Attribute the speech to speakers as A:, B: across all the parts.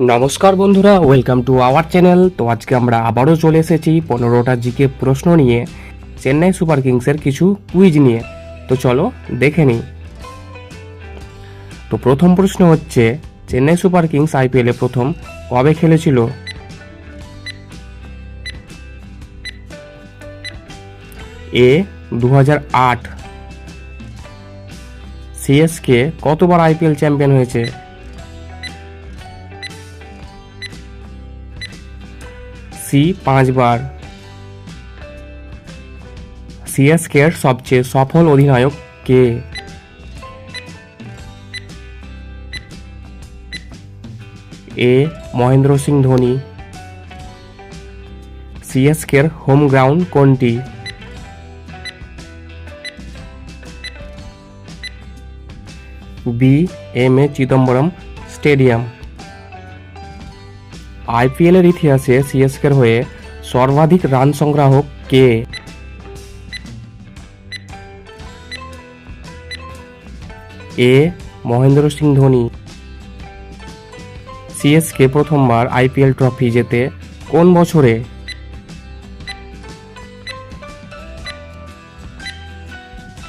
A: নমস্কার বন্ধুরা welcome to our channel তো আজকে আমরা আবারও চলে এসেছি পনেরোটা জিকে প্রশ্ন নিয়ে, চেন্নাই সুপার কিংসের কিছু কুইজ নিয়ে। তো চলো দেখে নিই। তো প্রথম প্রশ্ন হচ্ছে, চেন্নাই সুপার কিংস আইপিএলে প্রথম কবে খেলেছিল? এ দু হাজার আট সিএসকে কতবার আইপিএল চ্যাম্পিয়ন হয়েছে? সি পাঁচবার। সিএসকের সবচেয়ে সফল অধিনায়ক কে? এ মহেন্দ্র সিং ধোনি। সিএসকের হোম গ্রাউন্ড কোনটি? B M A Chidambaram stadium. আইপিএলের ইতিহাসে সিএসকের হয়ে সর্বাধিক রান সংগ্রাহক কে? এ. মহেন্দ্র সিং ধোনি। সিএসকে প্রথমবার আইপিএল ট্রফি জেতে কোন বছরে?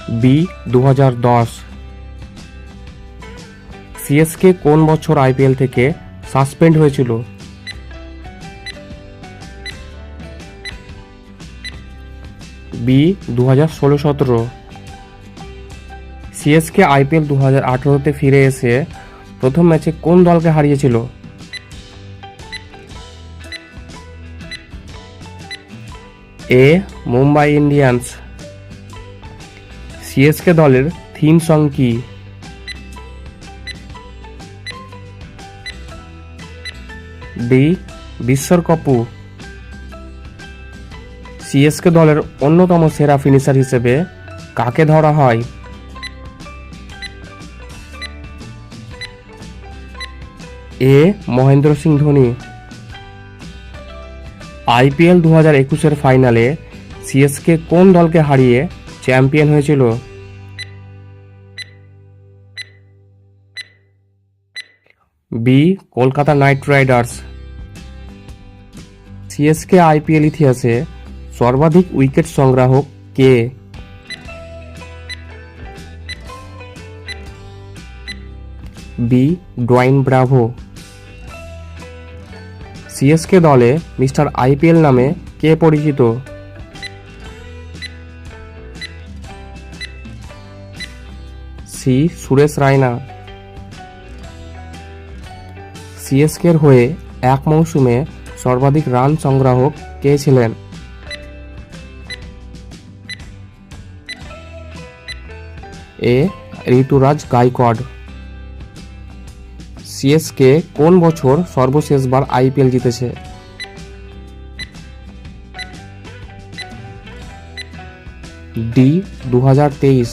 A: বি. দু হাজার দশ। সিএসকে কোন বছর আইপিএল থেকে সাসপেন্ড হয়েছিল? বি দু হাজার ষোলো সতেরো সিএসকে আইপিএল দু হাজার আঠেরোতে ফিরে এসে প্রথম ম্যাচে কোন দলকে হারিয়েছিল? A, Mumbai Indians. সিএসকে দলের থিম সং কি? ডি বিশ্বর কপু সিএসকে দলের অন্যতম সেরা ফিনিশার হিসেবে কাকে ধরা হয়? এ. মহেন্দ্র সিং ধোনি। আইপিএল দু হাজার একুশের ফাইনালে সিএসকে কোন দলকে হারিয়ে চ্যাম্পিয়ন হয়েছিল? B. Kolkata knight riders. CSK IPL ইতিহাসে সর্বাধিক উইকেট সংগ্রাহক কে? বি. Dwayne Bravo. সিএসকে দলে মিস্টার আইপিএল নামে কে পরিচিত? সি. সুরেশ রায়না। সিএসকের হয়ে এক মৌসুমে সর্বাধিক রান সংগ্রাহক কে ছিলেন? এ ঋতুরাজ গাইকড সিএসকে কোন বছর সর্বশেষবার আইপিএল জিতেছে? ডি দু হাজার তেইশ।